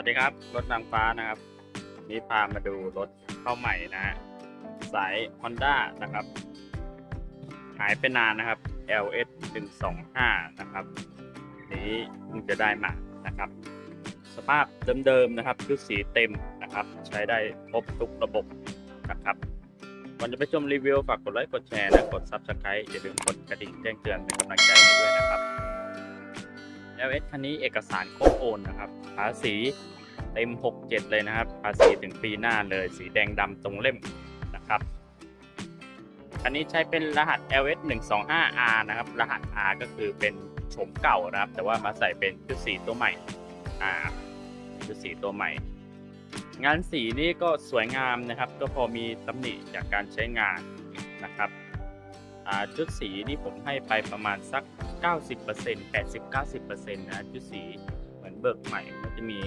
วัสดีครับ รถนางฟ้านะครับ นี่พามาดูรถเข้าใหม่นะฮะสาย Honda นะครับ หายไปนานนะครับ LS 125 นะครับ นี้เพิ่งจะได้มานะครับ สภาพเดิมๆนะครับชุดสีเต็มนะครับ ใช้ได้ครบทุกระบบนะครับก่อนจะไปชมรีวิวฝากกดไลค์กดแชร์และกด Subscribe อย่าลืมกดกระดิ่งแจ้งเตือนเป็นกำลังใจให้ด้วยนะครับ LS คันนี้เอกสารครบโอนนะครับภาษีเต็ม 67 เลยนะครับ ภาษีถึงปีหน้าเลยสีแดงดำตรงเล่มนะครับคันนี้ใช้เป็นรหัส LS 125R นะครับ รหัส R ก็คือเป็นโฉมเก่านะครับ แต่ว่ามาใส่เป็นชุดสีตัวใหม่อ่าชุดสีตัวใหม่ งานสีนี่ก็สวยงามนะครับ ก็พอมีตำหนิจากการใช้งานนะครับ ชุดสีนี่ผมให้ไปประมาณสัก 90% 80-90%นะชุดสีเหมือนเบิกใหม่ก็จะมี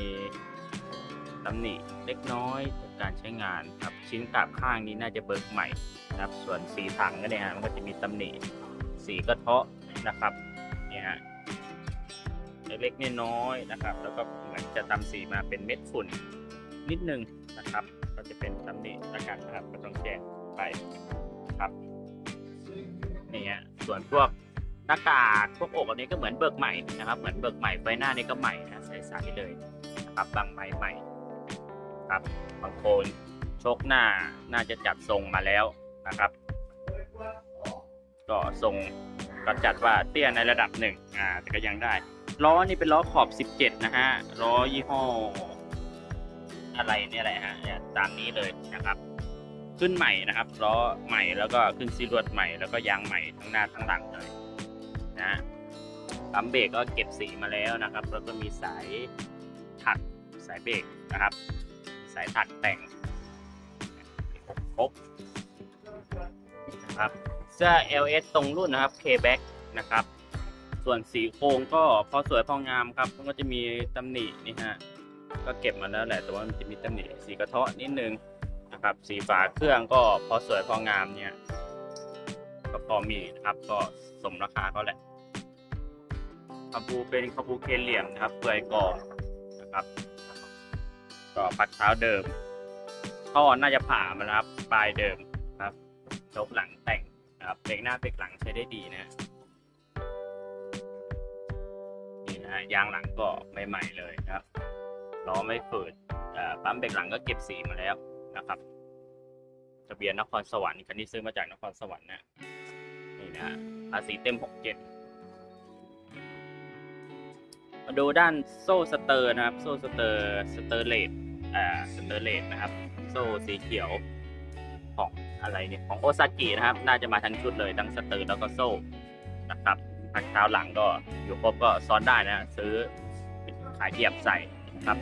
ตำหนิเล็กน้อยจากการใช้งานครับชิ้นกาบข้างนี้น่าจะเบิกใหม่นะครับส่วนสีถังก็เนี่ยมันก็จะมีตำหนิสีกระเทาะนะครับเนี่ยฮะเล็กๆน้อยๆนะครับ แล้วก็เหมือนจะทำสีมาเป็นเม็ดฝุ่นนิดนึงนะครับ ก็จะเป็นตำหนิละกันนะครับก็ต้องแจ้งไปครับ นี่ฮะส่วนพวกหน้ากากพวกอกอันนี้ก็เหมือนเบิกใหม่นะครับ เหมือนเบิกใหม่ไฟหน้านี่ก็ใหม่นะใสๆเลยนะครับบางไม้ใหม่ครับบางโคนชคหน้าน่าจะจัดทรงมาแล้วนะครับ ก็ทรงก็จัดว่าเตี้ยในระดับหนึ่งอ่าแต่ก็ยังได้ล้อนี่เป็นล้อขอบ 17 นะฮะล้อยี่ห้ออะไรเนี่ยแหละฮะเนี่ยตามนี้เลยนะครับ ขึ้นใหม่นะครับล้อใหม่แล้วก็ขึ้นซีรวดใหม่แล้วก็ยางใหม่ทั้งหน้าทั้งหลังเลยนะปั๊มเบรกก็เก็บสีมาแล้วนะครับ แล้วก็มีสายถักสายเบรกนะครับ สายถักแต่งครบนะครับเสื้อ LS ตรงรุ่นนะครับ K-Back นะครับ ส่วนสีโครงก็พอสวยพองามครับมันก็จะมีตำหนินี่ฮะก็เก็บมาแล้วแหละแต่ว่ามันจะมีตำหนิสีกระเทาะนิดนึง นะครับ สีฝาเครื่องก็พอสวยพองามเนี่ย ก็พอมีนะครับ ก็สมราคาเขาแหละคาบูเป็นคาบูเคเหลี่ยมนะครับเปลือยกรอบนะครับ ก็ปัดเท้าเดิมท่อน่าจะผ่ามาแล้วครับ ปลายเดิมครับชกหลังแต่งนะครับเบรกหน้าเบรกหลังใช้ได้ดีนะนี่นะยางหลังก็ใหม่ๆเลยนะครับล้อไม่ฝืดปั๊มเบรกหลังก็เก็บสีมาแล้ว นะครับทะเบียนนครสวรรค์คันนี้ซื้อมาจากนครสวรรค์นะนี่นะภาษีเต็ม67มาดูด้านโซ่สเตอร์นะครับ โซ่สเตอร์สเตอร์เลดอ่าสเตอร์เลดนะครับ โซ่สีเขียวของอะไรเนี่ยของโอซากินะครับ น่าจะมาทั้งชุดเลยทั้งสเตอร์แล้วก็โซ่นะครับพักเท้าหลังก็อยู่ครบก็ซ้อนได้นะ ซื้อขายเทียบใส่ครับ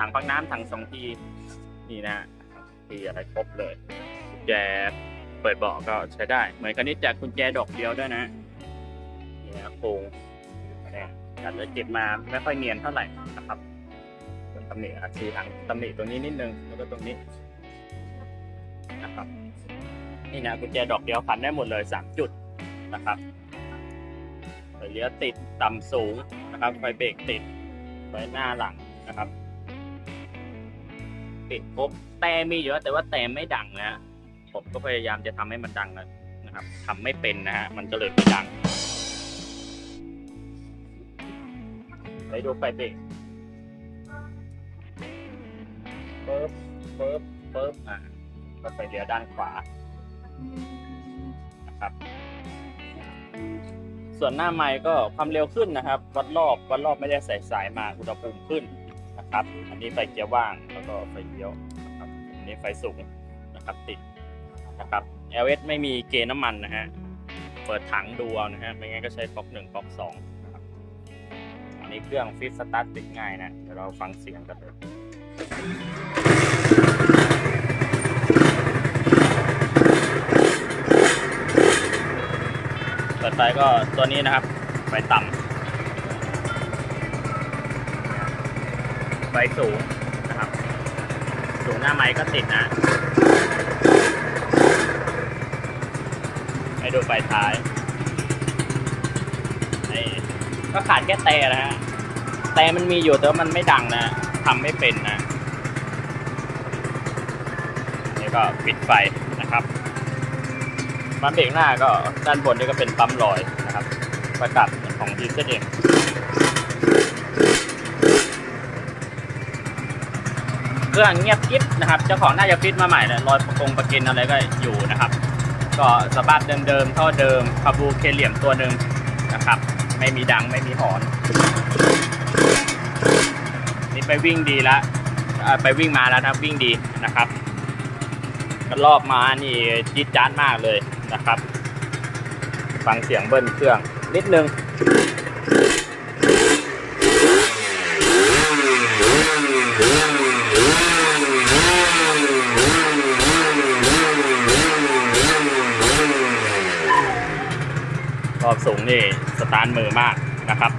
ถังพักน้ำถังสองทีนี่นะทีอะไรครบเลยกุญแจเปิดเบาะก็ใช้ได้ เหมือนคันนี้จากกุญแจดอกเดียวด้วยนะนี่นะโครงเนี่ยอาจะเก็บมาไม่ค่อยเนียนเท่าไหร่นะครับส่วนตำหนิอาทีถังตำหนิตรงนี้นิดนึงแล้วก็ตรงนี้นะครับนี่นะกุญแจดอกเดียวพันได้หมดเลยสามจุดนะครับไฟเลี้ยวติดต่ำสูงนะครับไฟเบรกติดไว้หน้าหลังนะครับ ปิดครบแต่มีอยู่แต่ว่าแต่ไม่ดังนะฮะผมก็พยายามจะทำให้มันดังนะครับทำไม่เป็นนะฮะมันก็เลยไม่ดังไปดูไฟเบรกเปิบเปิบเปิบอะก็ไฟเลี้ยวด้านขวานะครับส่วนหน้าไม้ก็ความเร็วขึ้นนะครับ วัดรอบวัดรอบไม่ได้ใส่สายมาอุณหภูมิขึ้น นะครับ อันนี้ไฟเกียร์ว่างแล้วก็ไฟเลี้ยวนะครับอันนี้ไฟสูงนะครับติดนะครับ LS ไม่มีเกณฑ์น้ำมันนะฮะเปิดถังดูเอานะฮะไม่งั้นก็ใช้ก๊อกหนึ่งก๊อกสองนะครับอันนี้เครื่องฟิตสตาร์ทติดง่ายนะเดี๋ยวเราฟังเสียงกันเลยเปิดไฟก็ตัวนี้นะครับไฟต่ำ ไฟสูงนะครับ สูงหน้าไม้ก็ติดนะให้ดูไฟท้ายนี่ก็ขาดแค่เตะนะฮะแต่มันมีอยู่แต่ว่ามันไม่ดังนะทำไม่เป็นนะนี่ก็ปิดไฟนะครับปั๊มเบรกหน้าก็ด้านบนนี่ก็เป็นปั๊มลอยนะครับ ประกับของดีเซลเอง เครื่องเงียบกิ๊บนะครับเจ้าของน่าจะฟิตมาใหม่เลยรอยประกงประกินอะไรก็อยู่นะครับ ก็สภาพเดิมๆเท่าเดิมคาบูเคเหลี่ยมตัวหนึ่งนะครับ ไม่มีดังไม่มีหอน นี่ไปวิ่งดีแล้วไปวิ่งมาแล้วนะวิ่งดีนะครับก็รอบมานี่จี๊ดจ๊าดมากเลยนะครับ ฟังเสียงเบิ้ลเครื่องนิดนึง สูงนี่สตาร์ทมือมากนะครับ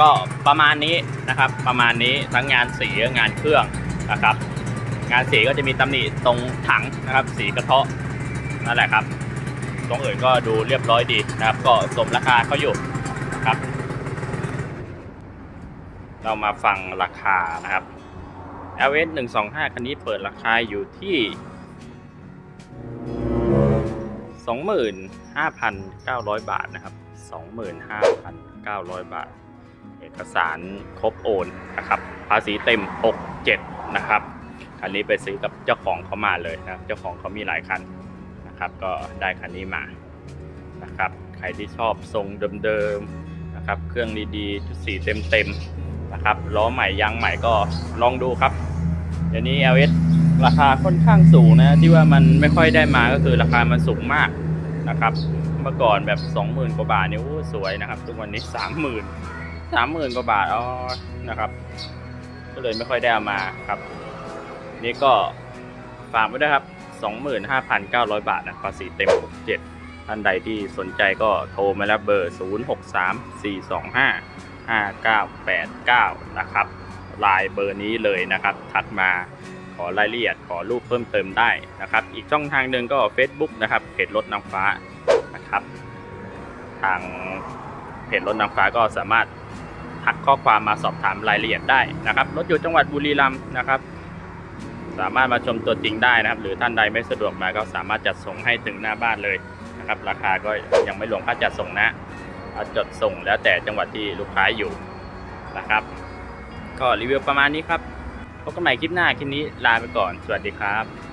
ก็ประมาณนี้นะครับ ประมาณนี้ทั้งงานสีงานเครื่องนะครับ งานสีก็จะมีตำหนิตรงถังนะครับ สีกระเทาะนั่นแหละครับ ตรงอื่นก็ดูเรียบร้อยดีนะครับ ก็สมราคาเขาอยู่นะครับ เรามาฟังราคานะครับ LS 125คันนี้เปิดราคาอยู่ที่ 25,900 บาทนะครับ 25,900 บาท เอกสารครบโอนนะครับ ภาษีเต็ม 67 นะครับคันนี้ไปซื้อกับเจ้าของเขามาเลยนะครับ เจ้าของเขามีหลายคันนะครับ ก็ได้คันนี้มานะครับ ใครที่ชอบทรงเดิมๆนะครับ เครื่องดีๆชุดสีเต็มๆนะครับ ล้อใหม่ยางใหม่ก็ลองดูครับ เดี๋ยวนี้ LS ราคาค่อนข้างสูงนะที่ว่ามันไม่ค่อยได้มาก็คือราคามันสูงมากนะครับเมื่อก่อนแบบ 20,000 กว่าบาทเนี่ยสวยนะครับ ทุกวันนี้ 30,000 30,000 กว่าบาทอ๋อนะครับ ก็เลยไม่ค่อยได้เอามาครับ นี่ก็ฝากไว้ด้วยครับ 25,900 บาทนะภาษีเต็ม 67 ท่านใดที่สนใจก็โทรมาแล้วเบอร์ 0634255989 นะครับลน์เบอร์นี้เลยนะครับ ทักมา อรายละเอียดขอรูปเพิ่มเติมได้นะครับ อีกช่องทางหนึ่งก็ Facebook นะครับเพจรถนางฟ้านะครับ ทางเพจรถนางฟ้าก็สามารถทักข้อความมาสอบถามรายละเอียดได้นะครับรถอยู่จังหวัดบุรีรัมย์นะครับ สามารถมาชมตัวจริงได้นะครับ หรือท่านใดไม่สะดวกมาก็สามารถจัดส่งให้ถึงหน้าบ้านเลยนะครับ ราคาก็ยังไม่รวมค่าจัดส่งนะเอาจดส่งแล้วแต่จังหวัดที่ลูกค้าอยู่นะครับ ก็รีวิวประมาณนี้ครับ พบกันใหม่คลิปหน้า คลิปนี้ลาไปก่อน สวัสดีครับ